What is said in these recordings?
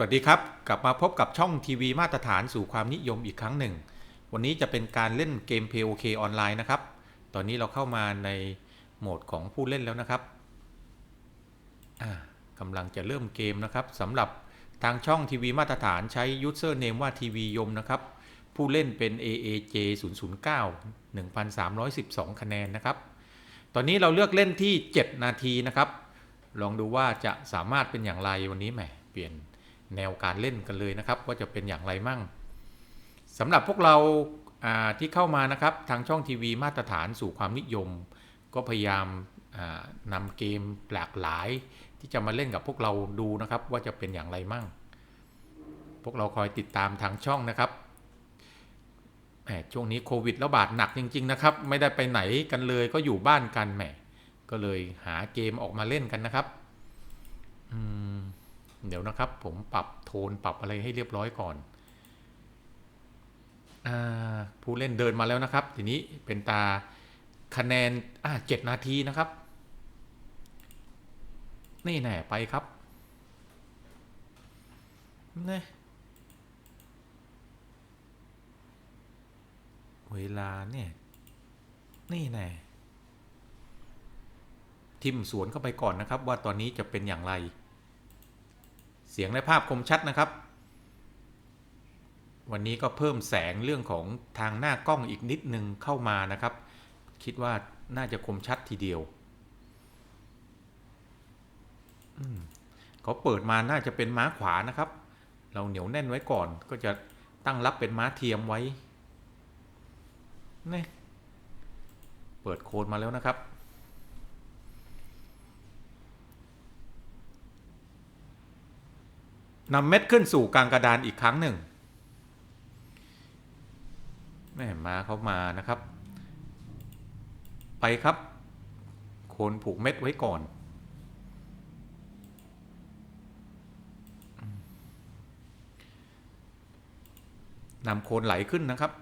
สวัสดีครับ กลับมาพบกับช่องทีวีมาตรฐานสู่ความนิยมอีกครั้งหนึ่ง วันนี้จะเป็นการเล่นเกม POK ออนไลน์นะครับ ตอนนี้เราเข้ามาในโหมดของผู้เล่นแล้วนะครับกำลังจะเริ่มเกมนะครับสำหรับทางช่องทีวีมาตรฐานใช้ username ว่าทีวียมนะครับ ผู้เล่นเป็น AAJ 009 1312 คะแนนนะครับ ตอนนี้เราเลือกเล่นที่ 7 นาทีนะครับ ลองดูว่าจะสามารถเป็นอย่างไรวันนี้แหมเปลี่ยน แนวการเล่นกันเลยนะครับ ว่าจะเป็นอย่างไรมั่งสำหรับพวกเราาที่เข้ามานะครับทางช่องทีวีมาตรฐานสู่ความนิยม ก็พยายามานำเกมหลากหลาย ที่จะมาเล่นกับพวกเราดูนะครับ ว่าจะเป็นอย่างไรมั่ง พวกเราคอยติดตามทางช่องนะครับแหมช่วงนี้โควิดระบาดหนักจริง ๆ นะครับ ไม่ได้ไปไหนกันเลยก็อยู่บ้านกันแหมก็เลยหาเกมออกมาเล่นกันนะครับ อืม เดี๋ยวนะครับ ผมปรับโทนปรับอะไรให้เรียบร้อยก่อนอผู้เล่นเดินมาแล้วนะครับ ทีนี้เป็นตาคะแนนอ่าเจ็ดนาทีนะครับ นี่แน่ไปครับนี่เวลาเนี่ยนี่แน่ทิมสวนเข้าไปก่อนนะครับ ว่าตอนนี้จะเป็นอย่างไร เสียงและภาพคมชัดนะครับ วันนี้ก็เพิ่มแสงเรื่องของทางหน้ากล้องอีกนิดนึงเข้ามานะครับ คิดว่าน่าจะคมชัดทีเดียวเขาเปิดมาน่าจะเป็นม้าขวานะครับ เราเหนียวแน่นไว้ก่อน ก็จะตั้งรับเป็นม้าเทียมไว้นี่เปิดโคดมาแล้วนะครับ นำเม็ดขึ้นสู่กลางกระดานอีกครั้งหนึ่งแม่มาเขามานะครับ ไปครับ โคนผูกเม็ดไว้ก่อนนำโคนไหลขึ้นนะครับ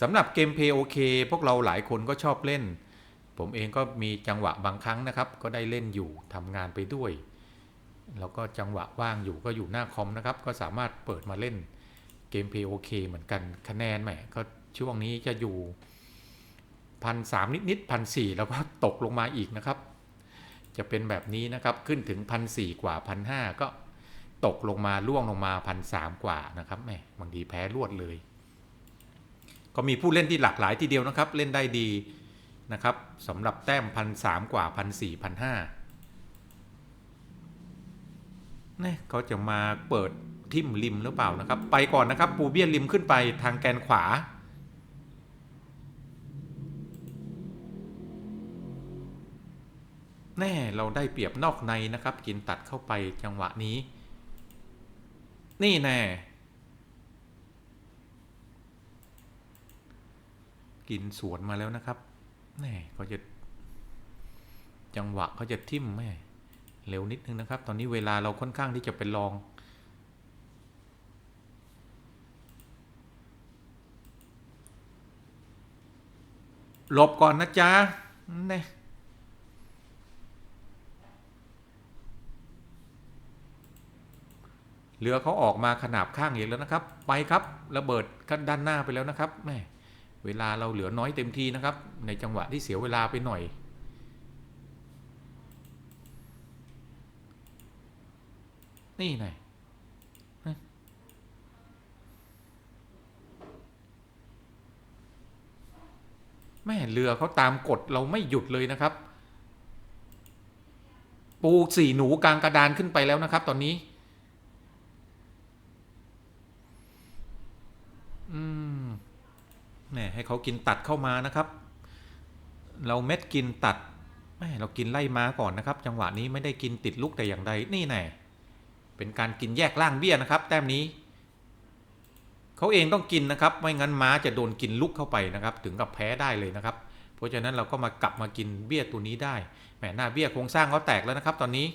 สำหรับเกม POK พวกเราหลายคนก็ชอบเล่น ผมเองก็มีจังหวะบางครั้งนะครับ ก็ได้เล่นอยู่ทำงานไปด้วย แล้วก็จังหวะว่างอยู่ก็อยู่หน้าคอมนะครับ ก็สามารถเปิดมาเล่นเกม POK เหมือนกันคะแนนแหมก็ช่วงนี้จะอยู่พันสามนิดๆพันสี่แล้วก็ตกลงมาอีกนะครับ จะเป็นแบบนี้นะครับขึ้นถึงพันสี่กว่าพันห้าก็ตกลงมาล่วงลงมาพันสามกว่านะครับแหมบางทีแพ้รวดเลย ก็มีผู้เล่นที่หลากหลายทีเดียวนะครับ เล่นได้ดี นะครับสำหรับแต้มพันสามกว่าพันสี่พันห้าเนี่ยเขาจะมาเปิดทิมริมหรือเปล่านะครับ ไปก่อนนะครับปูเบี้ยริมขึ้นไปทางแกนขวา แน่เราได้เปรียบนอกในนะครับ กินตัดเข้าไปจังหวะนี้ นี่แน่กินสวนมาแล้วนะครับ แน่เขาจะจังหวะเขาจะทิ่มแม่เร็วนิดนึงนะครับ ตอนนี้เวลาเราค่อนข้างที่จะเป็นรอง หลบก่อนนะจ๊ะแน่เรือเขาออกมาขนาบข้างอีกแล้วนะครับ ไปครับ ระเบิดกันด้านหน้าไปแล้วนะครับแม่ เวลาเราเหลือน้อยเต็มทีนะครับ ในจังหวะที่เสียเวลาไปหน่อย นี่ไงแม่เรือเขาตามกฎเราไม่หยุดเลยนะครับ ปูสี่หนูกลางกระดานขึ้นไปแล้วนะครับ ตอนนี้ อืม แม่ให้เขากินตัดเข้ามานะครับ เราเม็ดกินตัดแม่เรากินไล่ม้าก่อนนะครับ จังหวะนี้ไม่ได้กินติดลูกแต่อย่างใดนี่แน่เป็นการกินแยกล่างเบี้ยนะครับ แต้มนี้เขาเองต้องกินนะครับ ไม่งั้นม้าจะโดนกินลุกเข้าไปนะครับ ถึงกับแพ้ได้เลยนะครับ เพราะฉะนั้นเราก็มากลับมากินเบี้ยตัวนี้ได้แหมหน้าเบี้ยโครงสร้างเขาแตกแล้วนะครับ ตอนนี้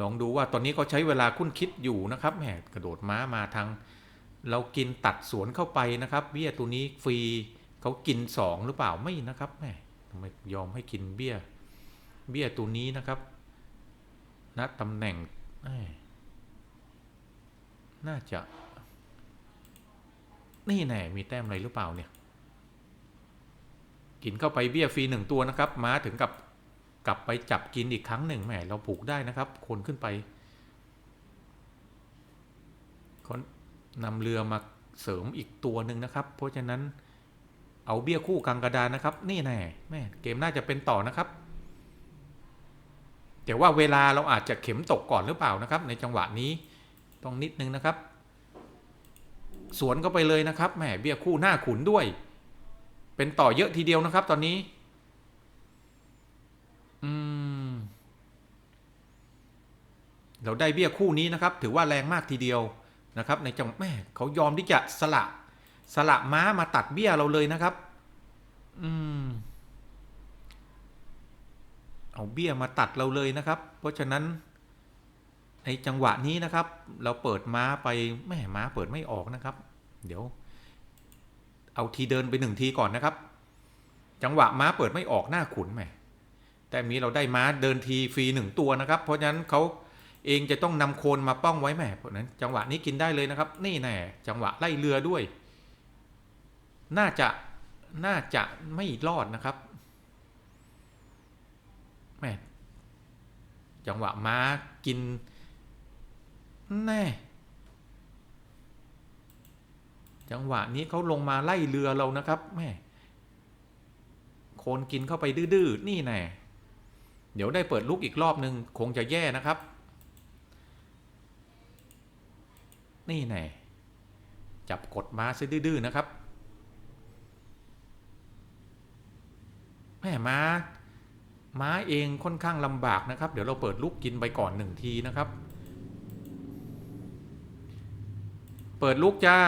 ลองดูว่าตอนนี้เขาใช้เวลาคุ้นคิดอยู่นะครับแหมกระโดดม้ามาทางเรากินตัดสวนเข้าไปนะครับเบี้ยตัวนี้ฟรีเขากินสองหรือเปล่าไม่นะครับแหมทำไมยอมให้กินเบี้ย เบี้ยตัวนี้นะครับณตำแหน่งน่าจะ นี่แน่มีแต้มอะไรหรือเปล่าเนี่ย กินเข้าไปเบี้ยฟรีหนึ่งตัวนะครับ ม้าถึงกับ กลับไปจับกินอีกครั้งหนึ่งแหมเราผูกได้นะครับ คนขึ้นไปคนนำเรือมาเสริมอีกตัวหนึ่งนะครับ เพราะฉะนั้นเอาเบี้ยคู่กลางกระดานนะครับ นี่แน่แม่เกมน่าจะเป็นต่อนะครับ แต่ว่าเวลาเราอาจจะเข็มตกก่อนหรือเปล่านะครับ ในจังหวะนี้ต้องนิดนึงนะครับ สวนก็ไปเลยนะครับแหมเบี้ยคู่หน้าขุนด้วย เป็นต่อเยอะทีเดียวนะครับ ตอนนี้ อืม เราได้เบี้ยคู่นี้นะครับ ถือว่าแรงมากทีเดียวนะครับ ในจังแม่เขายอมที่จะสละสละม้ามาตัดเบี้ยเราเลยนะครับ อืม เอาเบี้ยมาตัดเราเลยนะครับ เพราะฉะนั้น ในจังหวะนี้นะครับ เราเปิดม้าไปแม่ม้าเปิดไม่ออกนะครับ เดี๋ยว เอาทีเดินไปหนึ่งทีก่อนนะครับ จังหวะม้าเปิดไม่ออกหน้าขุนแหมแต่มีเราได้ม้าเดินทีฟรีหนึ่งตัวนะครับ เพราะฉะนั้นเขา เองจะต้องนำโคนมาป้องไว้แหมเพราะนั้น จังหวะนี้กินได้เลยนะครับ นี่แน่จังหวะไล่เรือด้วย น่าจะน่าจะไม่รอดนะครับแหมจังหวะม้ากิน แน่ จังหวะนี้เขาลงมาไล่เรือเรานะครับแม่โคนกินเข้าไปดื้อๆนี่แน่เดี๋ยวได้เปิดลูกอีกรอบหนึ่งคงจะแย่นะครับ นี่แน่จับกดม้าซะดื้อๆนะครับแม่ม้า ม้าเองค่อนข้างลำบากนะครับ เดี๋ยวเราเปิดลูกกินไปก่อนหนึ่งทีนะครับ เปิดลูกจ้า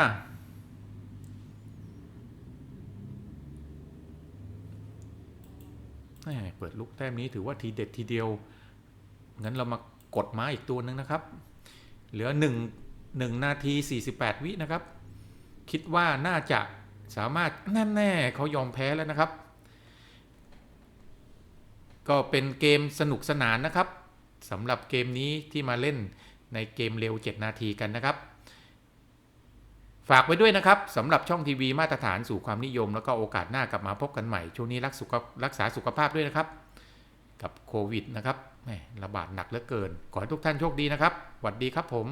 เปิดลูกแต้มนี้ถือว่าทีเด็ดทีเดียว งั้นเรามากดม้าอีกตัวหนึงนะครับ เหลือ1 1 นาที 48 วินะครับ คิดว่าน่าจะสามารถแน่ๆเขายอมแพ้แล้วนะครับ ก็เป็นเกมสนุกสนานนะครับสำหรับเกมนี้ที่มาเล่นในเกมเร็ว 7 นาทีกันนะครับ ฝากไว้ด้วยนะครับสำหรับช่องทีวีมาตรฐานสู่ความนิยม แล้วก็โอกาสหน้ากลับมาพบกันใหม่ ช่วงนี้รักสุขรักษาสุขภาพด้วยนะครับ กับโควิดนะครับระบาดหนักเหลือเกิน ขอให้ทุกท่านโชคดีนะครับสวัสดีครับผม